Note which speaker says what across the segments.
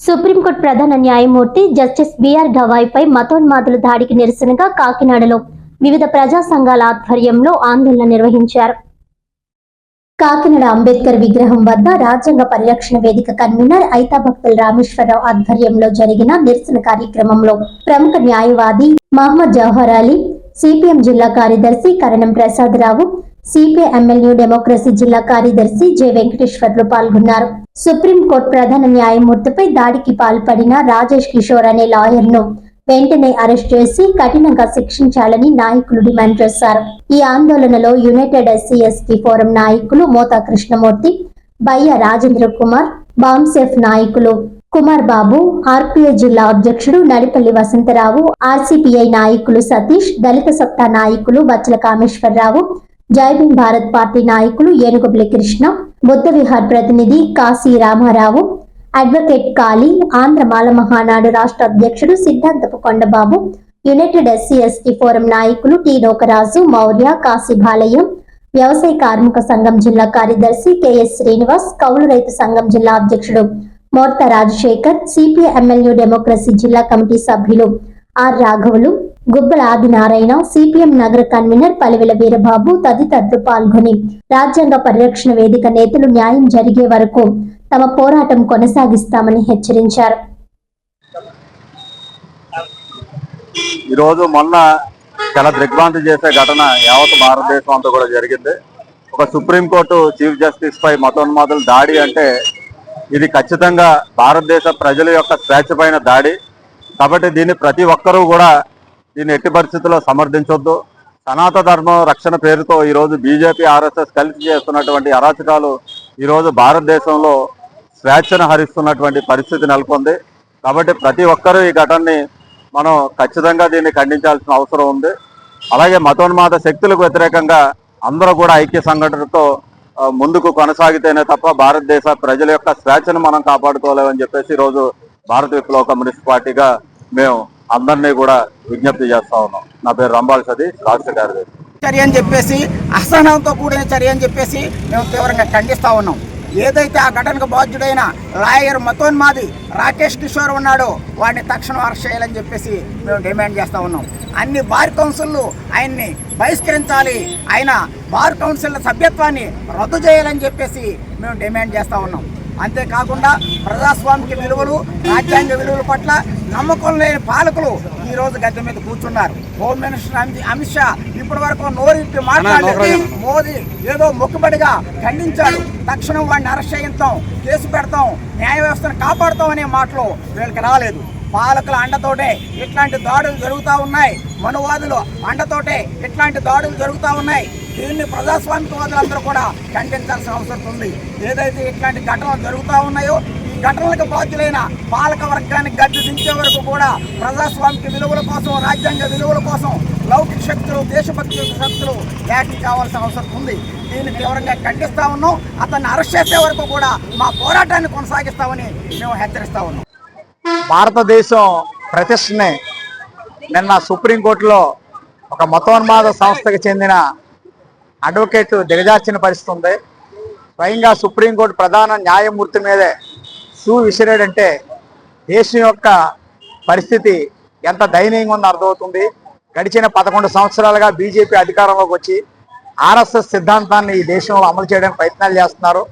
Speaker 1: Supreme court ప్రధాన న్యాయమూర్తి justice BR గవాయ్పై మతోన్మాదుల దాడికి నిరసనగా కాకినాడలో వివిధ ప్రజా సంఘాల ఆధ్వర్యంలో ఆందోళన నిర్వహించారు. కాకినాడ అంబేద్కర్ విగ్రహం వద్ద రాజ్యాంగ పరిరక్షణ వేదిక కన్వీనర్ ఐతాభక్తుల రామేశ్వరరావు ఆధ్వర్యంలో జరిగిన నిరసన కార్యక్రమంలో ప్రముఖ న్యాయవాది మహమ్మద్ జవహర్ అలీ సిపిఎం జిల్లా కార్యదర్శి Karanam Prasadarao CPI MLA democracy జిల్లా కార్యదర్శి జె వెంకటేశ్వర్లు పాల్గొన్నారు. సుప్రీంకోర్టు ప్రధాన న్యాయమూర్తిపై దాడికి పాల్పడిన రాజేష్ కిషోర్ అనే లాయర్ను వెంటనే అరెస్ట్ చేసి కఠినంగా శిక్షించాలని నాయకులు డిమాండ్ చేశారు. ఈ ఆందోళనలో యునైటెడ్ ఎస్సీఎస్టీ ఫోరం నాయకులు మోతా కృష్ణమూర్తి బయ్య రాజేంద్ర కుమార్ బాంసెఫ్ నాయకులు కుమార్ బాబు ఆర్పీఐ జిల్లా అధ్యక్షుడు నడిపల్లి వసంతరావు ఆర్సీపీఐ నాయకులు సతీష్ దళిత సత్తా నాయకులు బచ్చల కామేశ్వరరావు జైభీం భారత్ పార్టీ నాయకులు ఏనుగుబలి కృష్ణ బుద్ధ విహార్ ప్రతినిధి కాశీ రామారావు అడ్వకేట్ కాళీ ఆంధ్ర మాల మహానాడు రాష్ట్ర అధ్యక్షుడు Siddhantapu Kondababu united SC ST forum నాయకులు టి నోకరాజు మౌర్య కాశీ బాలయ్య వ్యవసాయ కార్మిక సంఘం జిల్లా కార్యదర్శి కెఎస్ శ్రీనివాస్ కౌలు రైతు సంఘం జిల్లా అధ్యక్షుడు Morta Rajasekhar CPI MLA democracy జిల్లా కమిటీ సభ్యులు ఆర్ రాఘవులు గుబ్బల ఆదినారాయణ సిపిఎం నగర కన్వీనర్ పలివెల వీరబాబు తదితరులు పాల్గొని రాజ్యాంగ పరిరక్షణ వేదిక నేతలు న్యాయం జరిగే వరకు తమ పోరాటం కొనసాగిస్తామని హెచ్చరించారు.
Speaker 2: ఈరోజు మొన్న చాలా దిగ్భ్రాంతి చేసే ఘటన యావత్ భారతదేశం అంతా కూడా జరిగింది. ఒక సుప్రీంకోర్టు చీఫ్ జస్టిస్ పై మతోన్మాదులు దాడి అంటే ఇది ఖచ్చితంగా భారతదేశ ప్రజల యొక్క స్వేచ్ఛ పైన దాడి. కాబట్టి దీన్ని ప్రతి ఒక్కరూ కూడా దీన్ని ఎట్టి పరిస్థితుల్లో సమర్థించొద్దు. సనాతన ధర్మం రక్షణ పేరుతో ఈరోజు బీజేపీ ఆర్ఎస్ఎస్ కలిసి చేస్తున్నటువంటి అరాచకాలు ఈరోజు భారతదేశంలో స్వేచ్ఛను హరిస్తున్నటువంటి పరిస్థితి నెలకొంది. కాబట్టి ప్రతి ఒక్కరూ ఈ ఘటనని మనం ఖచ్చితంగా దీన్ని ఖండించాల్సిన అవసరం ఉంది. అలాగే మతోన్మాద శక్తులకు వ్యతిరేకంగా అందరూ కూడా ఐక్య సంఘటనతో ముందుకు కొనసాగితేనే తప్ప భారతదేశ ప్రజల యొక్క స్వేచ్ఛను మనం కాపాడుకోలేమని చెప్పేసి ఈరోజు భారత విప్లవ కమ్యూనిస్ట్ పార్టీగా మేము అందరినీ కూడా విజ్ఞప్తి చేస్తా ఉన్నాం. నా పేరు రంబాల్ సతీష్ రాష్ట్ర కార్యదర్శి.
Speaker 3: చర్య అని చెప్పేసి అసహనంతో కూడిన చర్య అని చెప్పేసి మేము తీవ్రంగా ఖండిస్తా ఉన్నాం. ఏదైతే ఆ ఘటనకు బాధ్యుడైన లాయర్ మతోన్మాది రాకేష్ కిషోర్ ఉన్నాడో వాడిని తక్షణం అరెస్ట్ చేయాలని చెప్పేసి మేము డిమాండ్ చేస్తా ఉన్నాం. అన్ని బార్ కౌన్సిల్లు ఆయన్ని బహిష్కరించాలి. ఆయన బార్ కౌన్సిల్ సభ్యత్వాన్ని రద్దు చేయాలని చెప్పేసి మేము డిమాండ్ చేస్తూ ఉన్నాం. అంతేకాకుండా ప్రజాస్వామిక విలువలు రాజ్యాంగ విలువల పట్ల నమ్మకం లేని పాలకులు ఈ రోజు గద్దె మీద కూర్చున్నారు. హోమ్ మినిస్టర్ అమిత్- షా ఇప్పటి వరకు నోరిప్పి మాట్లాడి మోదీ ఏదో మొక్కుబడిగా ఖండించాడు. తక్షణం వాడిని అరెస్ట్ చేయిస్తాం కేసు పెడతాం న్యాయ వ్యవస్థను కాపాడుతాం అనే మాటలు వీళ్ళకి రాలేదు. పాలకుల అండతోటే ఇట్లాంటి దాడులు జరుగుతూ ఉన్నాయి. మనువాదులు అండతోటే ఇట్లాంటి దాడులు జరుగుతూ ఉన్నాయి. దీన్ని ప్రజాస్వామికవాదులందరూ కూడా ఖండించాల్సిన అవసరం ఉంది. ఏదైతే ఇట్లాంటి ఘటనలు జరుగుతూ ఉన్నాయో ఈ ఘటనలకు బాధ్యులైన పాలక వర్గానికి గడ్డి దించే వరకు కూడా ప్రజాస్వామిక విలువల కోసం రాజ్యాంగ విలువల కోసం లౌకిక శక్తులు దేశభక్తి శక్తులు వ్యాఖ్య కావాల్సిన అవసరం ఉంది. దీన్ని తీవ్రంగా ఖండిస్తా ఉన్నాం. అతన్ని అరెస్ట్ చేసే వరకు కూడా మా పోరాటాన్ని కొనసాగిస్తామని మేము హెచ్చరిస్తా ఉన్నాం.
Speaker 4: భారతదేశం ప్రతిష్టనే నిన్న సుప్రీంకోర్టులో ఒక మతోన్మాద సంస్థకు చెందిన అడ్వకేట్ దిగజార్చిన పరిస్థితి ఉంది. స్వయంగా సుప్రీంకోర్టు ప్రధాన న్యాయమూర్తి మీదే సూ విసిరాడంటే దేశం యొక్క పరిస్థితి ఎంత దయనీయంగా ఉందో అర్థమవుతుంది. గడిచిన పదకొండు సంవత్సరాలుగా బీజేపీ అధికారంలోకి వచ్చి ఆర్ఎస్ఎస్ సిద్ధాంతాన్ని ఈ దేశంలో అమలు చేయడానికి ప్రయత్నాలు చేస్తున్నారు.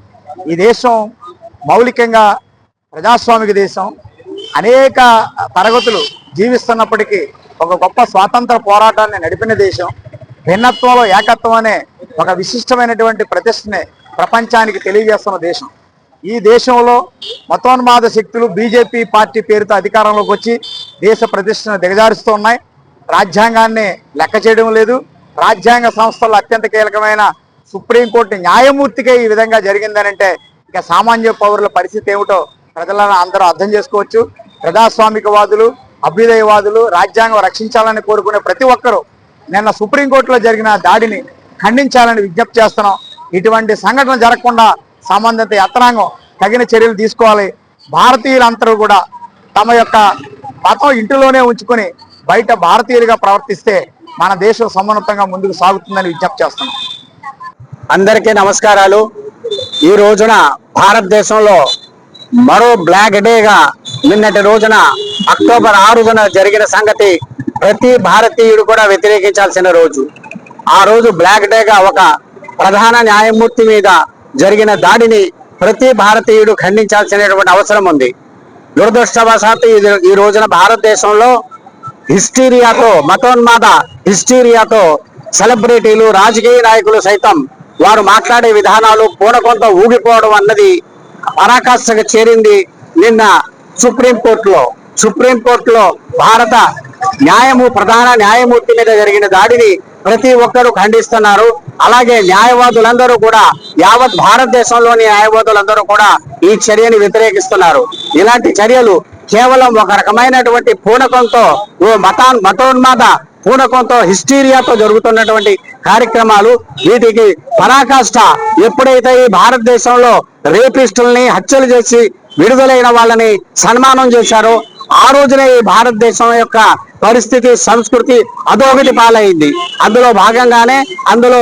Speaker 4: ఈ దేశం మౌలికంగా ప్రజాస్వామిక దేశం. అనేక తరగతులు జీవిస్తున్నప్పటికీ ఒక గొప్ప స్వాతంత్ర పోరాటాన్ని నడిపిన దేశం భిన్నత్వంలో ఏకత్వం అనే ఒక విశిష్టమైనటువంటి ప్రతిష్టని ప్రపంచానికి తెలియజేస్తున్న దేశం. ఈ దేశంలో మతోన్మాద శక్తులు బీజేపీ పార్టీ పేరుతో అధికారంలోకి వచ్చి దేశ ప్రతిష్టను దిగజారుస్తూ ఉన్నాయి. రాజ్యాంగాన్ని లెక్క చేయడం లేదు. రాజ్యాంగ సంస్థల్లో అత్యంత కీలకమైన సుప్రీంకోర్టు న్యాయమూర్తికే ఈ విధంగా జరిగిందనంటే ఇక సామాన్య పౌరుల పరిస్థితి ఏమిటో ప్రజలను అందరూ అర్థం చేసుకోవచ్చు. ప్రజాస్వామికవాదులు అభ్యుదయవాదులు రాజ్యాంగం రక్షించాలని కోరుకునే ప్రతి ఒక్కరూ నిన్న సుప్రీంకోర్టులో జరిగిన దాడిని ఖండించాలని విజ్ఞప్తి చేస్తున్నాం. ఇటువంటి సంఘటన జరగకుండా సంబంధిత యత్నాంగం తగిన చర్యలు తీసుకోవాలి. భారతీయులందరూ కూడా తమ యొక్క మతం ఇంటిలోనే ఉంచుకొని బయట భారతీయులుగా ప్రవర్తిస్తే మన దేశం సమున్నతంగా ముందుకు సాగుతుందని విజ్ఞప్తి చేస్తున్నాం.
Speaker 5: అందరికీ నమస్కారాలు. ఈ రోజున భారతదేశంలో మరో బ్లాక్ డేగా నిన్నటి రోజున అక్టోబర్ ఆరున జరిగిన సంగతి ప్రతి భారతీయుడు కూడా వ్యతిరేకించాల్సిన రోజు. ఆ రోజు బ్లాక్ డేగా ఒక ప్రధాన న్యాయమూర్తి మీద జరిగిన దాడిని ప్రతి భారతీయుడు ఖండించాల్సినటువంటి అవసరం ఉంది. దురదృష్టవశాత్తు ఇది- ఈ రోజున భారతదేశంలో హిస్టీరియాతో మతోన్మాద హిస్టీరియాతో సెలబ్రిటీలు రాజకీయ నాయకులు సైతం వారు మాట్లాడే విధానాలు పూనకొంత ఊగిపోవడం అన్నది పరాకాష్ఠకు చేరింది నిన్న సుప్రీంకోర్టులో. సుప్రీంకోర్టులో భారత న్యాయము ప్రధాన న్యాయమూర్తి మీద జరిగిన దాడిని ప్రతి ఒక్కరూ ఖండిస్తున్నారు. అలాగే న్యాయవాదులందరూ కూడా యావత్ భారతదేశంలోని న్యాయవాదులందరూ కూడా ఈ చర్యని వ్యతిరేకిస్తున్నారు. ఇలాంటి చర్యలు కేవలం ఒక రకమైనటువంటి పూనకంతో ఓ మతా మతోన్మాద పూనకంతో హిస్టీరియాతో జరుగుతున్నటువంటి కార్యక్రమాలు వీటికి పరాకాష్ట ఎప్పుడైతే ఈ భారతదేశంలో రేపిస్టుల్ని హత్యలు చేసి విడుదలైన వాళ్ళని సన్మానం చేశారో ఆ రోజునే ఈ భారతదేశం యొక్క పరిస్థితి సంస్కృతి అదొకటి పాలైంది. అందులో భాగంగానే అందులో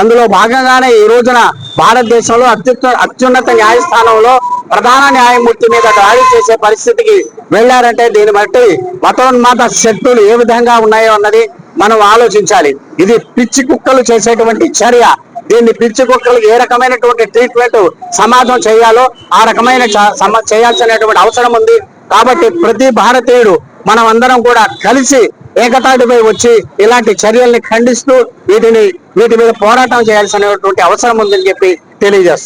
Speaker 5: అందులో భాగంగానే ఈ రోజున భారతదేశంలో అత్యున్న అత్యున్నత న్యాయస్థానంలో ప్రధాన న్యాయమూర్తి మీద దాడి చేసే పరిస్థితికి వెళ్ళారంటే దీన్ని బట్టి మతోన్మాద శక్తులు ఏ విధంగా ఉన్నాయో అన్నది మనం ఆలోచించాలి. ఇది పిచ్చి కుక్కలు చేసేటువంటి చర్య. దీన్ని పిచ్చి కుక్కలు ఏ రకమైనటువంటి ట్రీట్మెంట్ సమాజం చేయాలో ఆ రకమైన చేయాల్సినటువంటి అవసరం ఉంది. కాబట్టి ప్రతి భారతీయుడు మనం అందరం కూడా కలిసి ఏకతాటిపై వచ్చి ఇలాంటి చర్యల్ని ఖండిస్తూ వీటిని వీటి మీద పోరాటం చేయాల్సినటువంటి అవసరం ఉందని చెప్పి తెలియజేస్తాం